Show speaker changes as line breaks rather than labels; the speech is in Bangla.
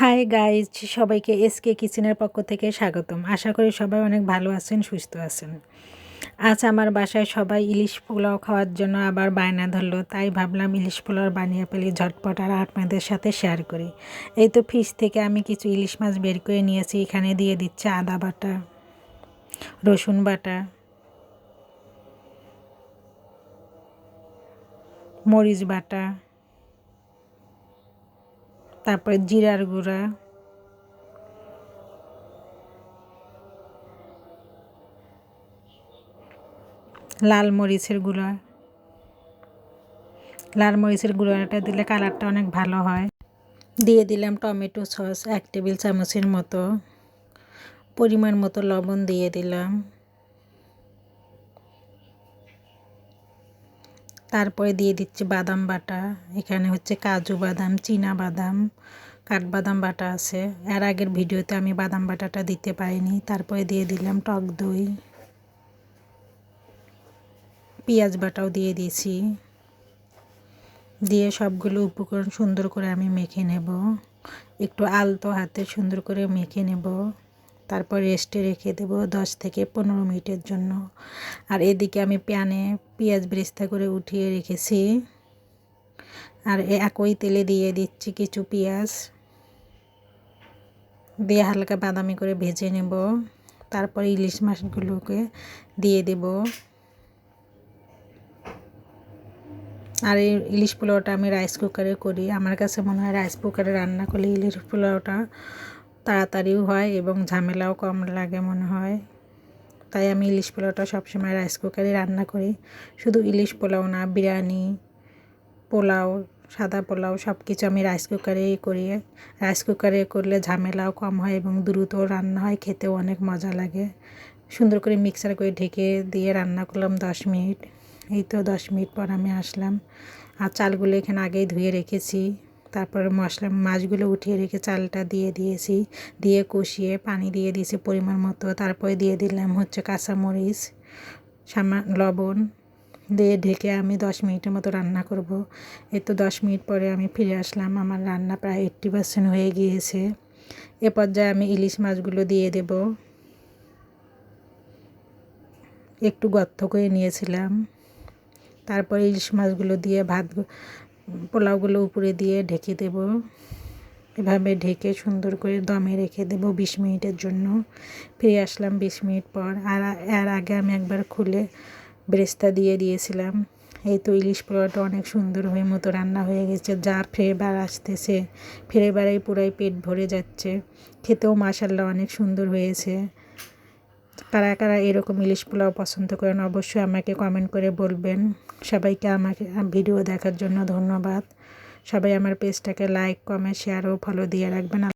হাই গাইজ সবাইকে এসকে কিচেনের পক্ষ থেকে স্বাগতম। আশা করি সবাই অনেক ভালো আছেন, সুস্থ আছেন। আজ আমার বাসায় সবাই ইলিশ পোলাও খাওয়ার জন্য আবার বায়না ধরলো, তাই ভাবলাম ইলিশ পোলাও বানিয়ে ফেলি, ঝটপট আর আপনাদের সাথে শেয়ার করি। এই তো ফিশ থেকে আমি কিছু ইলিশ মাছ বের করে নিয়েছি, এখানে দিয়ে দিচ্ছে আদা বাটা, রসুন বাটা, মরিচ বাটা তারপরে জিরার গুঁড়া। লাল মরিচের গুঁড়া। লাল মরিচের গুঁড়াটা দিলে কালারটা অনেক ভালো হয়। দিয়ে দিলাম টমেটো সস এক টেবিল চামচের মতো। পরিমাণ মতো লবণ দিয়ে দিলাম। তারপরে দিয়ে দিচ্ছি বাদাম বাটা। এখানে হচ্ছে কাজু বাদাম, চীনা বাদাম, কাঠবাদাম বাটা আছে। এর আগের ভিডিওতে আমি বাদাম বাটাটা দিতে পারিনি। তারপরে দিয়ে দিলাম টক দই। পেঁয়াজ বাটাও দিয়ে দিয়েছি। দিয়ে সবগুলো উপকরণ সুন্দর করে আমি মেখে নেব। একটু আলতো হাতে সুন্দর করে মেখে নেব। তারপর রেস্টে রেখে দেব দশ থেকে পনেরো মিনিটের জন্য। আর এদিকে আমি প্যানে পেঁয়াজ বেরেস্তা করে উঠিয়ে রেখেছি। আর একই তেলে দিয়ে দিচ্ছি কিছু পেঁয়াজ। দিয়ে হালকা বাদামি করে ভেজে নেব। তারপর ইলিশ মাছগুলোকে দিয়ে দেব। আর এই ইলিশ পোলাওটা আমি রাইস কুকারে করি। আমার কাছে মনে হয় রাইস কুকারে রান্না করলে ইলিশ পোলাওটা তাড়াতাড়িও হয় এবং ঝামেলাও কম লাগে মনে হয়। তাই আমি ইলিশ পোলাওটা সবসময় রাইস কুকারে রান্না করি। শুধু ইলিশ পোলাও না, বিরিয়ানি, পোলাও, সাদা পোলাও সব কিছু আমি রাইস কুকারেই করি। রাইস কুকারে করলে ঝামেলাও কম হয় এবং দ্রুত রান্না হয়, খেতেও অনেক মজা লাগে। সুন্দর করে মিক্সার করে ঢেকে দিয়ে রান্না করলাম দশ মিনিট। এই তো দশ মিনিট পর আমি আসলাম। আর চালগুলো এখানে আগেই ধুয়ে রেখেছি। তারপরে মশলা, মাছগুলো উঠিয়ে রেখে চালটা দিয়ে দিয়েছি। দিয়ে কষিয়ে পানি দিয়ে দিয়েছি পরিমাণ মতো। তারপরে দিয়ে দিলাম হচ্ছে কাঁচামরিচ, সামা, লবণ। দিয়ে ঢেকে আমি দশ মিনিটের মতো রান্না করব। এই তো দশ মিনিট পরে আমি ফিরে আসলাম। আমার রান্না প্রায় এইট্টি পার্সেন্ট হয়ে গিয়েছে। এ পর্যায়ে আমি ইলিশ মাছগুলো দিয়ে দেব। একটু গর্ত করে নিয়েছিলাম। তারপরে ইলিশ মাছগুলো দিয়ে ভাত পোলাওগুলো উপরে দিয়ে ঢেকে দেব। এভাবে ঢেকে সুন্দর করে দমে রেখে দেব বিশ মিনিটের জন্য। ফিরে আসলাম বিশ মিনিট পর। আর এর আগে আমি একবার খুলে ব্রেস্তা দিয়ে দিয়েছিলাম। এই তো ইলিশ পোলাওটা অনেক সুন্দর হয়ে মতো রান্না হয়ে গেছে। যা ফ্লেভার আসতেছে ফ্লেভারেই পুরাই পেট ভরে যাচ্ছে। খেতেও মাসাল্লা অনেক সুন্দর হয়েছে। কারা কারা এরকম ইলিশ পোলাও পছন্দ করেন অবশ্যই আমাকে কমেন্ট করে বলবেন। সবাইকে আমাকে, ভিডিও দেখার জন্য ধন্যবাদ। সবাই আমার পেজটাকে লাইক কমেন্ট শেয়ার ও ফলো দিয়ে রাখবেন।